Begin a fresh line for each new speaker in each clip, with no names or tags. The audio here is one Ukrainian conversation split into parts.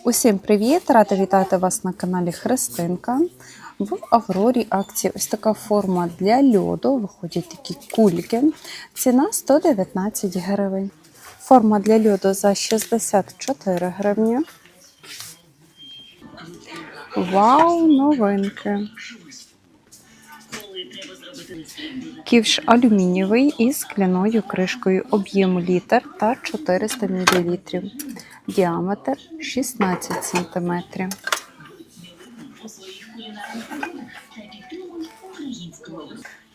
Усім привіт! Рада вітати вас на каналі Христинка. В Аврорі акції ось така форма для льоду. Виходять такі кульки. Ціна 119 гривень. Форма для льоду за 64 гривні. Вау, новинки! Ківш алюмінієвий із скляною кришкою об'єм літр та 400 мл. Діаметр 16 см.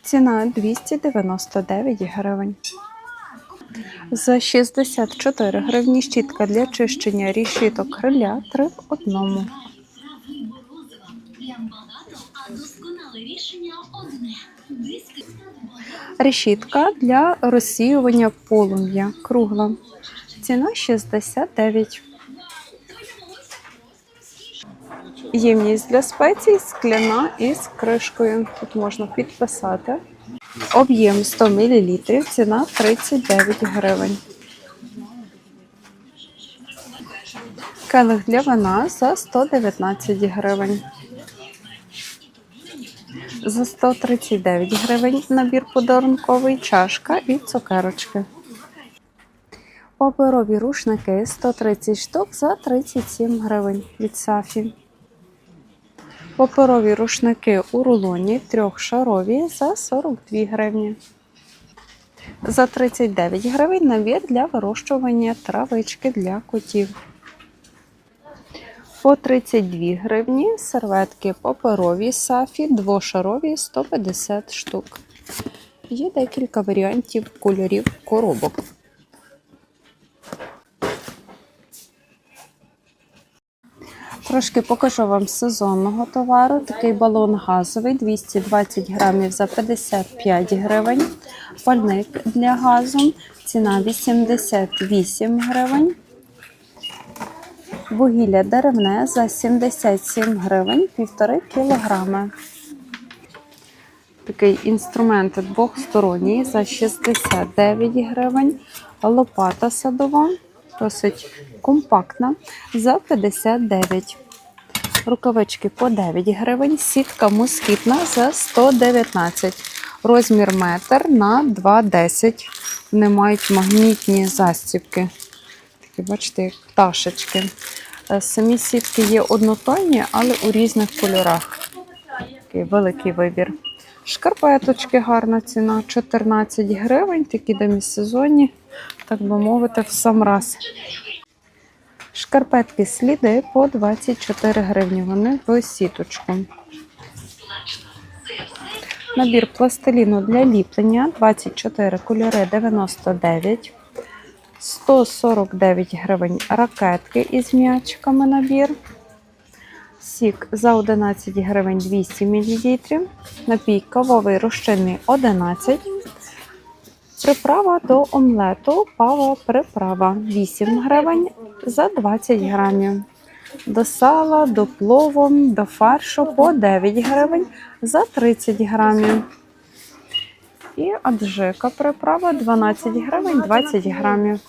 Ціна 299 гривень. За 64 гривні щітка для чищення рішіток криля 3 в одному. Решітка для розсіювання полум'я кругла. Ціна 69. Ємність для спецій скляна із кришкою. Тут можна підписати. Об'єм 100 мл, ціна 39 гривень. Келих для вина за 119 гривень. За 139 гривень набір подарунковий, чашка і цукерочки. Паперові рушники 130 штук за 37 гривень від Сафі. Паперові рушники у рулоні трьохшарові за 42 гривні. За 39 гривень набір для вирощування травички для котів. По 32 гривні серветки паперові сафі, двошарові 150 штук. Є декілька варіантів кольорів коробок. Трошки покажу вам сезонного товару. Такий балон газовий 220 грамів за 55 гривень. Пальник для газу. Ціна 88 гривень. Вугілля деревне за 77 гривень, 1,5 кілограми. Такий інструмент двохсторонній за 69 гривень. Лопата садова, досить компактна, за 59. Рукавички по 9 гривень, сітка москітна за 119. Розмір метр на 2,10. Вони мають магнітні застібки. Такі, бачите, як пташечки. Е, Самі сітки є однотонні, але у різних кольорах. Такий великий вибір. Шкарпеточки гарна ціна 14 гривень, такі демісезонні, так би мовити, в сам раз. Шкарпетки сліди по 24 гривні. Вони в сіточку. Набір пластиліну для ліплення 24 кольори 99. 149 гривень ракетки із м'ячиками набір. Сік за 11 гривень 200 мл. Напій кавовий розчинний 11. Приправа до омлету пава приправа 8 гривень за 20 грамів. До сала, до плову, до фаршу по 9 гривень за 30 грамів. І аджика приправа 12 гривень 20 грамів.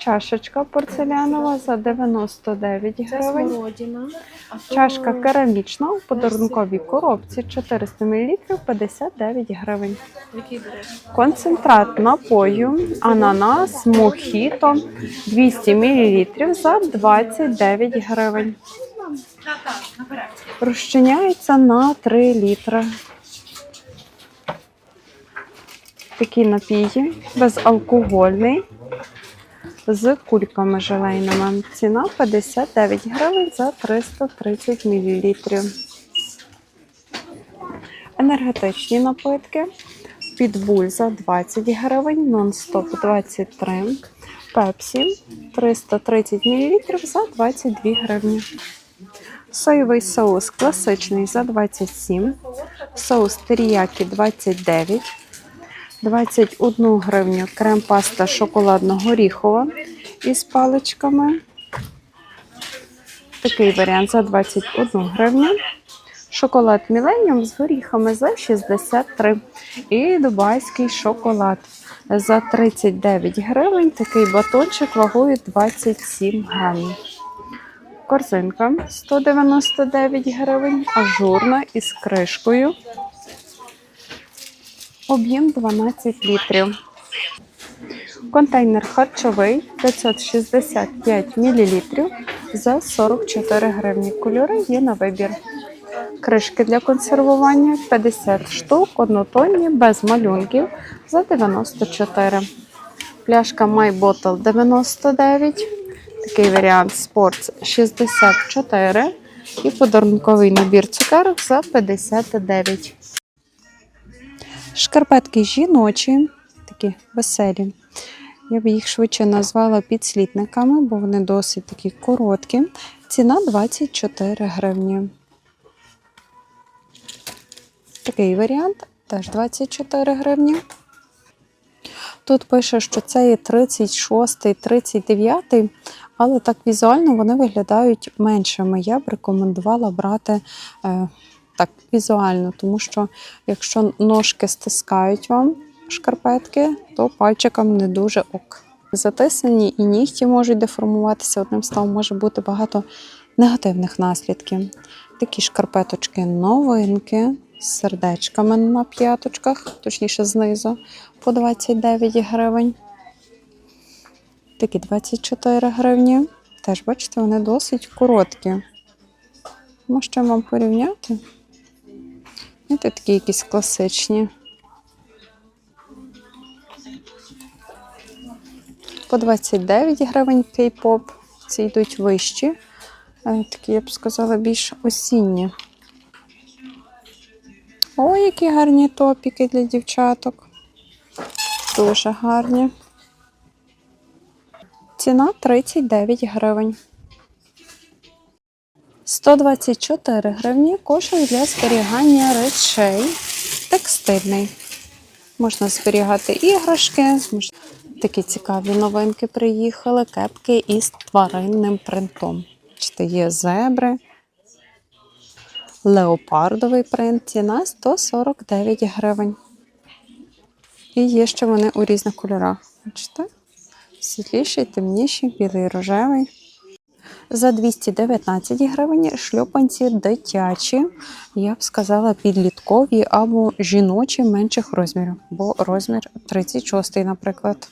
Чашечка порцелянова за 99 гривень. Чашка керамічна у подарунковій коробці 400 мл 59 гривень. Концентрат напою ананас мохіто 200 мл за 29 гривень. Розчиняється на 3 літри. Такі напії безалкогольний з кульками желейними. Ціна 59 гривень за 330 мл. Енергетичні напитки. Підбуль за 20 гривень, нон-стоп 23. Пепсі 330 мл за 22 гривні. Соєвий соус класичний за 27. Соус теріякі 29. 21 гривню крем-паста шоколадно-горіхова із паличками. Такий варіант за 21 гривню. Шоколад Міленіум з горіхами за 63. І дубайський шоколад за 39 гривень. Такий батончик вагою 27 грамів. Корзинка 199 гривень, ажурна із кришкою. Об'єм 12 літрів. Контейнер харчовий 565 мл за 44 гривні. Кольори є на вибір. Кришки для консервування 50 штук, однотонні, без малюнків за 94. Пляшка My Bottle 99. Такий варіант Sports 64. І подарунковий набір цукерок за 59. Шкарпетки жіночі, такі веселі. Я б їх швидше назвала підслідниками, бо вони досить такі короткі. Ціна 24 гривні. Такий варіант теж 24 гривні. Тут пише, що це є 36, 39, але так візуально вони виглядають меншими. Я б рекомендувала брати е, так візуально, тому що якщо ножки стискають вам шкарпетки, то пальчикам не дуже ок. Затисані і нігті можуть деформуватися. Одним словом, може бути багато негативних наслідків. Такі шкарпеточки новинки з сердечками на п'яточках, точніше знизу, по 29 гривень. Такі 24 гривні. Теж, бачите, вони досить короткі. Можете вам порівняти. Тут такі якісь класичні. По 29 гривень кей-поп. Ці йдуть вищі. Е, Такі, я б сказала, більш осінні. Ой, які гарні топіки для дівчаток. Дуже гарні. Ціна 39 гривень. 124 гривні кошик для зберігання речей. Текстильний. Можна зберігати іграшки. Такі цікаві новинки приїхали. Кепки із тваринним принтом. Бачите, є зебри. Леопардовий принт. Ціна 149 гривень. І є ще вони у різних кольорах. Бачите? Світліший, темніший, білий, рожевий. За 219 гривень шльопанці дитячі, я б сказала, підліткові або жіночі менших розмірів, бо розмір 36, наприклад.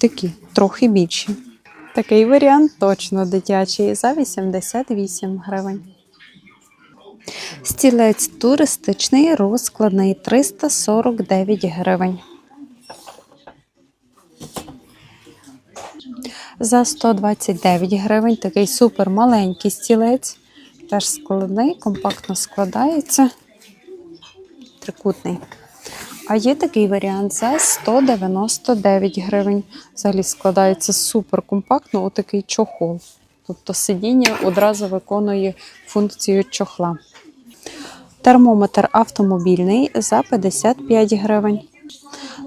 Такі, трохи більші. Такий варіант точно дитячий за 88 гривень. Стілець туристичний розкладний 349 гривень. За 129 гривень такий супер маленький стілець. Теж складний, компактно складається. Трикутний. А є такий варіант за 199 гривень. Взагалі складається супер компактно, отакий чохол. Тобто сидіння одразу виконує функцію чохла. Термометр автомобільний за 55 гривень.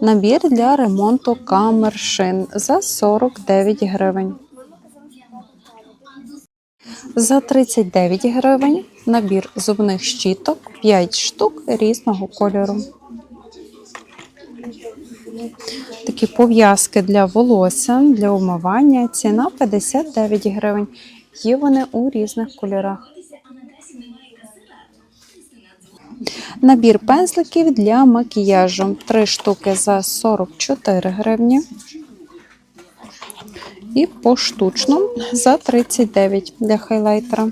Набір для ремонту камер шин за 49 гривень. За 39 гривень набір зубних щіток 5 штук різного кольору. Такі пов'язки для волосся, для умивання. Ціна 59 гривень. Є вони у різних кольорах. Набір пензликів для макіяжу. Три штуки за 44 гривні. І поштучно за 39 для хайлайтера.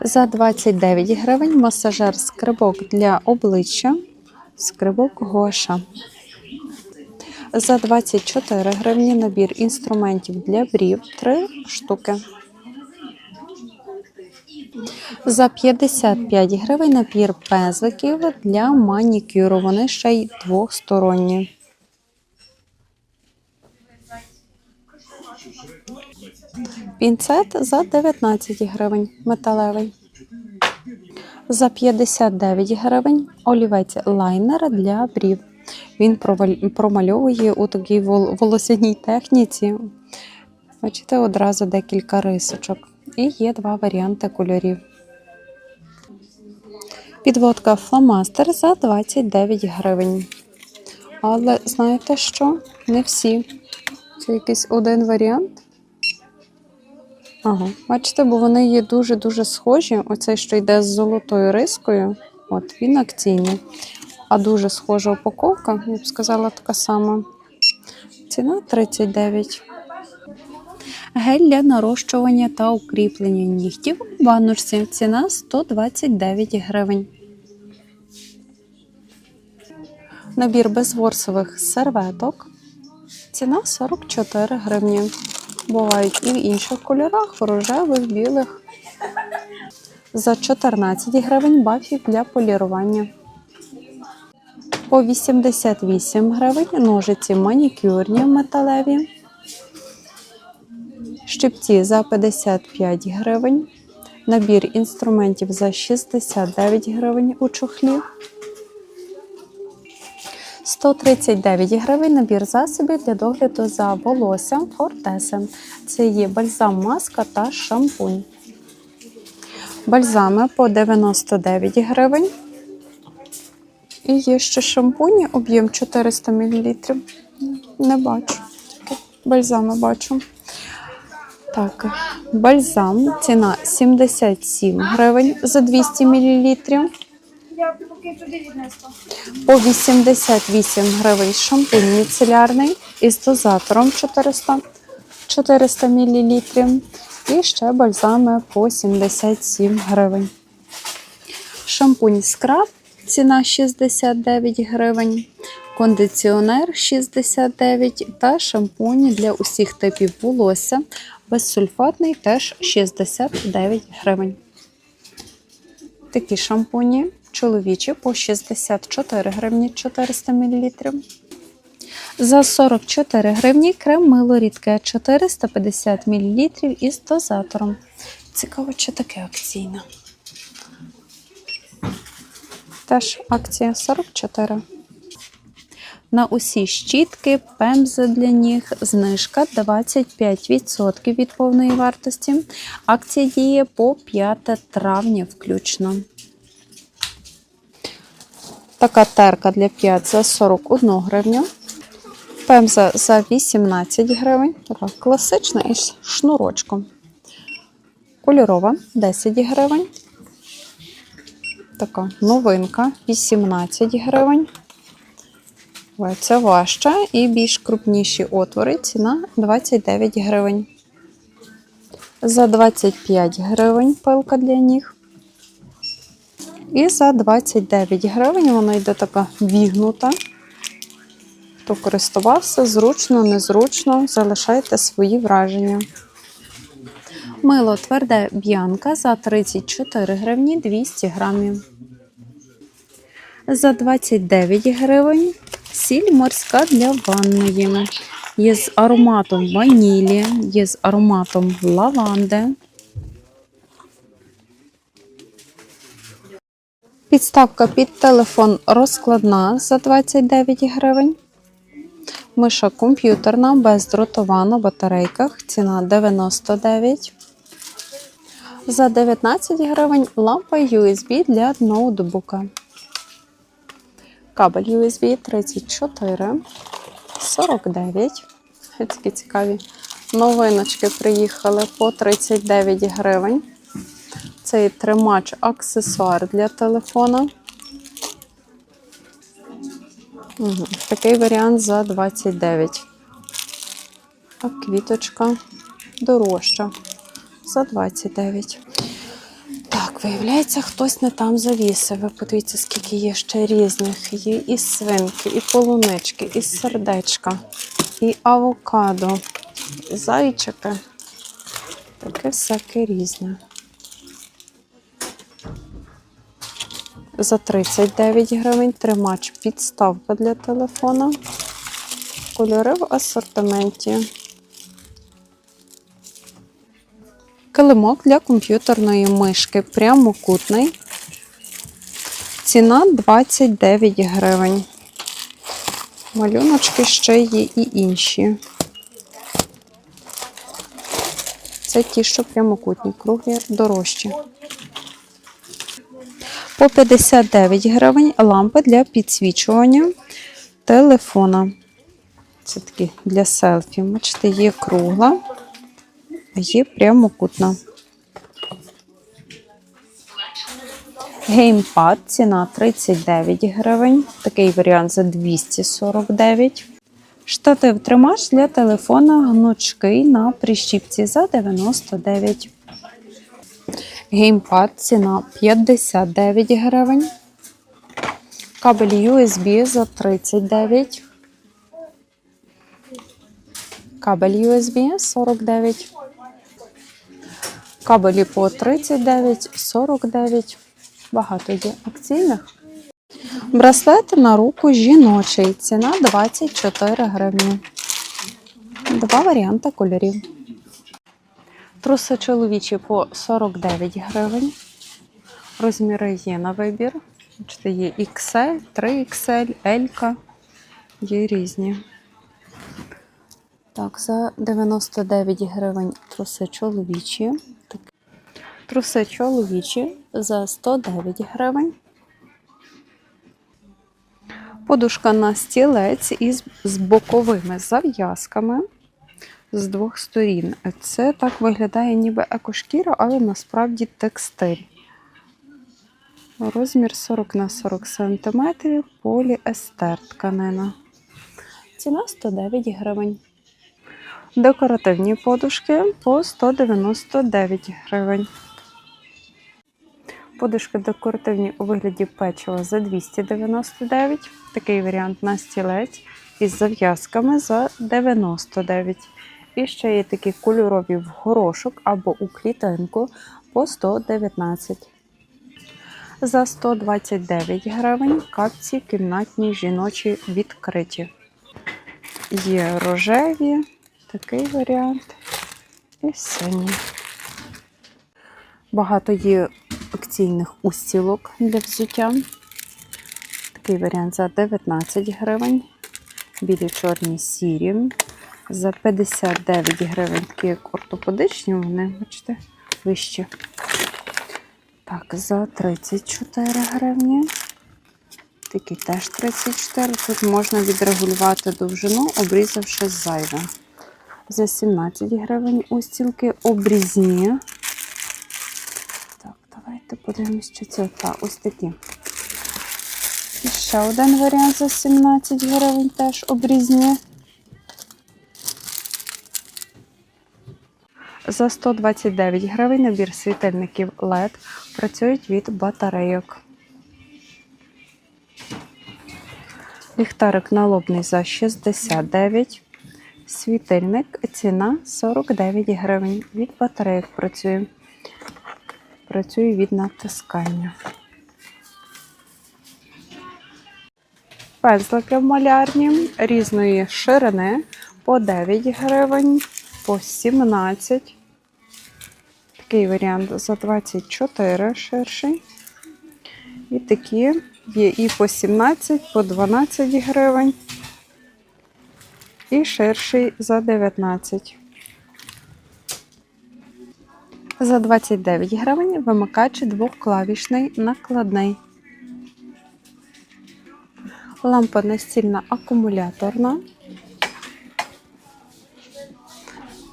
За 29 гривень масажер скрибок для обличчя. Скрибок Гоша. За 24 гривні набір інструментів для брів 3 штуки. За 55 гривень набір пензликів для манікюру. Вони ще й двохсторонні. Пінцет за 19 гривень металевий. За 59 гривень олівець лайнер для брів. Він промальовує у такій вол- волосяній техніці. Бачите, одразу декілька рисочок. І є два варіанти кольорів. Підводка фломастер за 29 гривень. Але знаєте що? Не всі. Це якийсь один варіант. Ага, бачите, бо вони є дуже-дуже схожі. Оцей, що йде з золотою рискою, от він акційний. А дуже схожа упаковка, я б сказала, така сама. Ціна 39. Гель для нарощування та укріплення нігтів у баночці. Ціна 129 гривень. Набір безворсових серветок. Ціна 44 гривні. Бувають і в інших кольорах, рожевих, білих. За 14 гривень бафів для полірування. По 88 гривень ножиці манікюрні металеві. Щипці за 55 гривень. Набір інструментів за 69 гривень у чохлі. 139 гривень набір засобів для догляду за волоссям Фортеса. Це є бальзам маска та шампунь. Бальзами по 99 гривень. І є ще шампуні, об'єм 400 мл. Не бачу. Бальзами бачу. Так, бальзам. Ціна 77 гривень за 200 мл. По 88 гривень шампунь міцелярний із дозатором 400, 400 мл. І ще бальзами по 77 гривень. Шампунь скраб ціна 69 гривень, кондиціонер 69 та шампунь для усіх типів волосся безсульфатний теж 69 гривень. Такі шампуні чоловічі по 64 гривні 400 мл. За 44 гривні крем мило рідке 450 мл із дозатором. Цікаво, чи таке акційне. Теж акція 44. На усі щітки, пемзи для ніг, знижка 25% від повної вартості. Акція діє по 5 травня включно. Така терка для 5 за 41 гривню. Пемза за 18 гривень. Така класична із шнурочком. Кольорова 10 гривень. Така новинка 18 гривень. Це важча і більш крупніші отвори. Ціна 29 гривень. За 25 гривень пилка для ніг. І за 29 гривень вона йде така вігнута. Хто користувався, зручно, незручно, залишайте свої враження. Мило тверде б'янка за 34 гривні 200 грамів. За 29 гривень сіль морська для ванної. Є з ароматом ванілі, є з ароматом лаванди. Підставка під телефон розкладна за 29 гривень. Миша комп'ютерна, бездротова на батарейках. Ціна 99. За 19 гривень лампа USB для ноутбука. Кабель USB 34, 49. Такі цікаві новиночки приїхали по 39 гривень. Цей тримач аксесуар для телефона. Угу. Такий варіант за 29. А квіточка дорожча за 29. Виявляється, хтось не там завісив. Ви подивіться, скільки є ще різних. Є і свинки, і полунички, і сердечка, і авокадо, і зайчики. Таке всяке різне. За 39 гривень тримач підставка для телефона. Кольори в асортименті. Килимок для комп'ютерної мишки прямокутний. Ціна 29 гривень. Малюночки ще є і інші. Це ті, що прямокутні, круглі дорожчі. По 59 гривень лампи для підсвічування телефона. Це такі для селфі. Бачите, є кругла є прямокутна. Геймпад ціна 39 гривень. Такий варіант за 249. Штатив тримач для телефона гнучкий на прищіпці за 99. Геймпад ціна 59 гривень. Кабель USB за 39. Кабель USB 49. Кабелі по 39, 49. Багато є акційних. Браслет на руку жіночий. Ціна 24 гривні. Два варіанти кольорів. Труси чоловічі по 49 гривень. Розміри є на вибір. Є XL, 3XL, L. Є різні. Так, за 99 гривень труси чоловічі. Труси чоловічі за 109 гривень. Подушка на стілець із з боковими зав'язками з двох сторін. Це так виглядає ніби екошкіра, але насправді текстиль. Розмір 40 на 40 см, поліестер тканина. Ціна 109 гривень. Декоративні подушки по 199 гривень. Подушки декоративні у вигляді печива за 299. Такий варіант на стілець із зав'язками за 99. І ще є такі кольорові в горошок або у клітинку по 119. За 129 гривень капці кімнатні жіночі відкриті. Є рожеві, такий варіант і сині. Багато є акційних устілок для взуття. Такий варіант за 19 гривень. Білі, чорні, сірі. За 59 гривень, такі як ортопедичні, вони, бачите, вищі. Так, за 34 гривні. Такі теж 34. Тут можна відрегулювати довжину, обрізавши зайве. За 17 гривень устілки обрізні. Так, давайте подивимось, що це та ось такі. І ще один варіант за 17 гривень теж обрізні. За 129 гривень набір світильників LED працюють від батарейок. Ліхтарик налобний за 69. Світильник ціна 49 гривень. Від батарейок працює. Працює від натискання. Пензлики в малярні різної ширини по 9 гривень, по 17. Такий варіант за 24 ширший. І такі є і по 17, по 12 гривень, і ширший за 19. За 29 гривень вимикач двоклавішний накладний. Лампа настільна акумуляторна.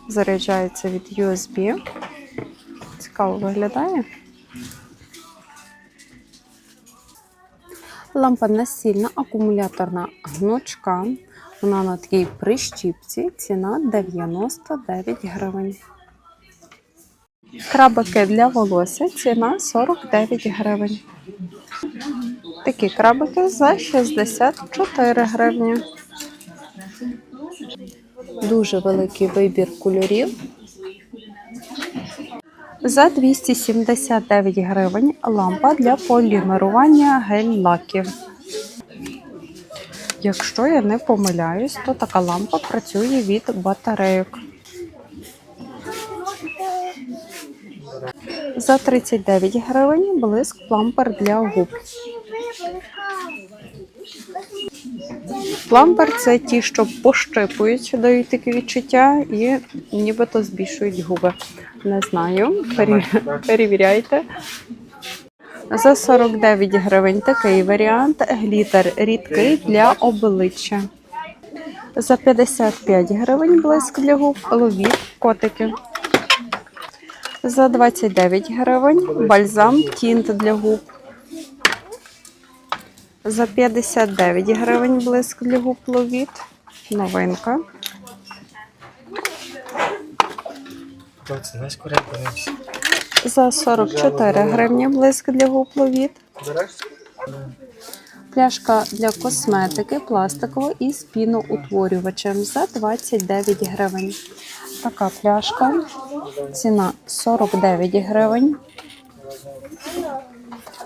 Заряджається від USB. Цікаво виглядає. Лампа настільна акумуляторна гнучка. Вона на такій прищіпці. Ціна 99 гривень. Крабики для волосся. Ціна 49 гривень. Такі крабики за 64 гривні. Дуже великий вибір кольорів. За 279 гривень лампа для полімерування гель-лаків. Якщо я не помиляюсь, то така лампа працює від батарейок. За 39 гривень блиск плампер для губ. Плампер це ті, що пощипують, дають таке відчуття і нібито збільшують губи. Не знаю, перевіряйте. За 49 гривень такий варіант. Глітер рідкий для обличчя. За 55 гривень блиск для губ ловіть котики. За 29 гривень. Бальзам тінт для губ. За 59 гривень блиск для губ ловіт. Новинка.
Подивимося.
За 44 гривні блиск для губ ловіт. Пляшка для косметики пластикова із піноутворювачем за 29 гривень. Така пляшка. Ціна 49 гривень.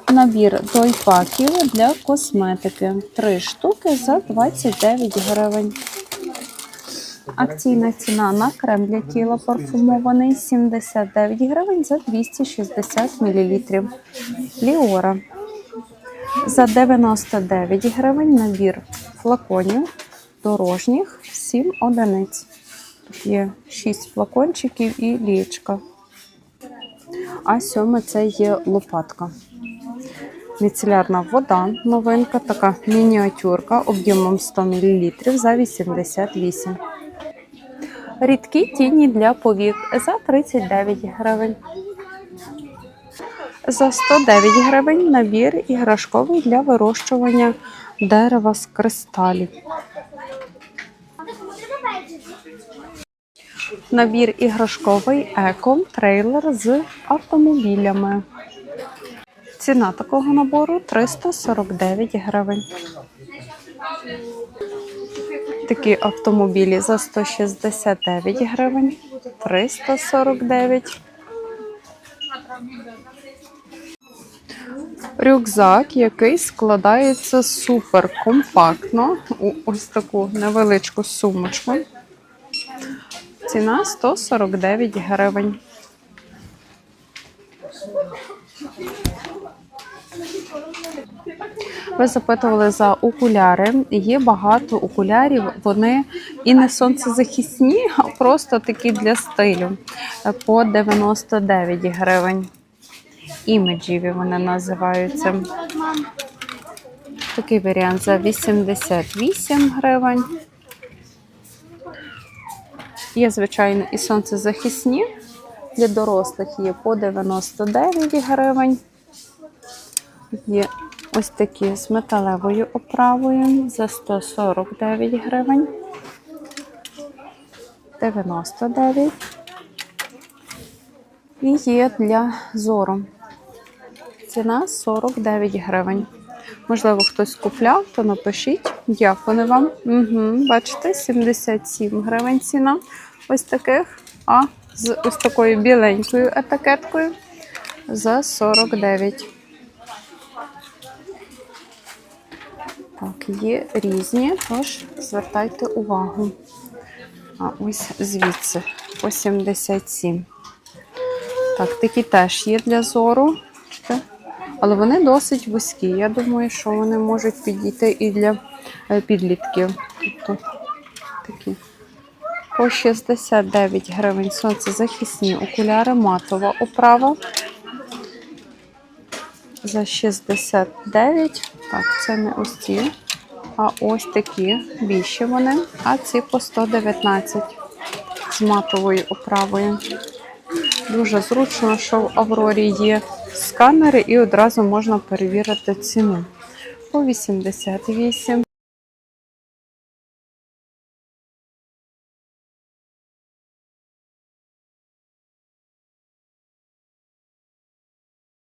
Набір дойпаків для косметики. 3 штуки за 29 гривень. Акційна ціна на крем для тіла парфумований 79 гривень за 260 мл. Ліора. За 99 гривень набір флаконів дорожніх 7 одиниць. Тут є 6 флакончиків і лічка. А сьоме це є лопатка. Міцелярна вода, новинка, така мініатюрка об'ємом 100 мл за 88. Рідкі тіні для повік за 39 гривень. За 109 гривень набір іграшковий для вирощування дерева з кристалів. Набір іграшковий еко трейлер з автомобілями. Ціна такого набору 349 гривень. Такі автомобілі за 169 гривень, 349 Рюкзак, який складається супер компактно у ось таку невеличку сумочку. Ціна 149 гривень. Ви запитували за окуляри. Є багато окулярів. Вони і не сонцезахисні, а просто такі для стилю. По 99 гривень. Імеджіві вони називаються. Такий варіант за 88 гривень. Є, звичайно, і сонцезахисні. Для дорослих є по 99 гривень. Є ось такі з металевою оправою за 149 гривень. 99. І є для зору. Ціна 49 гривень. Можливо, хтось купляв, то напишіть. Як вони вам? Угу, бачите, 77 гривень ціна ось таких. А з ось такою біленькою етикеткою за 49. Так, є різні, тож звертайте увагу. А ось звідси по 77. Так, такі теж є для зору. Але вони досить вузькі. Я думаю, що вони можуть підійти і для е, підлітків. Тобто такі. По 69 гривень сонцезахисні окуляри, матова оправа. За 69. Так, це не ось ці. А ось такі більші вони. А ці по 119 з матовою оправою. Дуже зручно, що в Аврорі є сканери і одразу можна перевірити ціну. По 88.